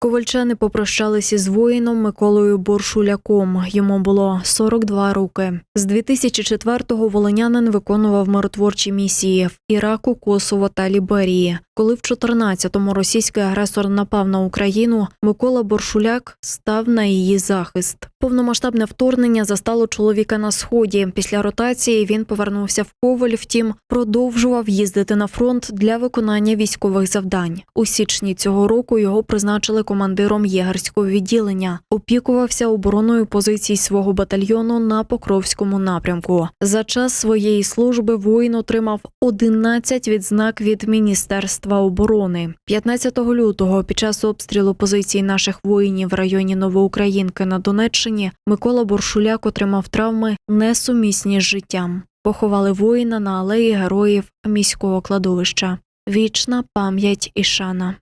Ковальчани попрощалися з воїном Миколою Боршуляком. Йому було 42 роки. З 2004-го волинянин виконував миротворчі місії в Іраку, Косово та Ліберії. Коли в 14-му російський агресор напав на Україну, Микола Боршуляк став на її захист. Повномасштабне вторгнення застало чоловіка на сході. Після ротації він повернувся в Коваль. Втім, продовжував їздити на фронт для виконання військових завдань. У січні цього року його призначили командиром єгерського відділення. Опікувався обороною позицій свого батальйону на Покровському напрямку. За час своєї служби воїн отримав 11 відзнак від Міністерства оборони. 15 лютого під час обстрілу позицій наших воїнів в районі Новоукраїнки на Донеччині Микола Боршуляк отримав травми несумісні з життям. Поховали воїна на алеї героїв міського кладовища. Вічна пам'ять і шана.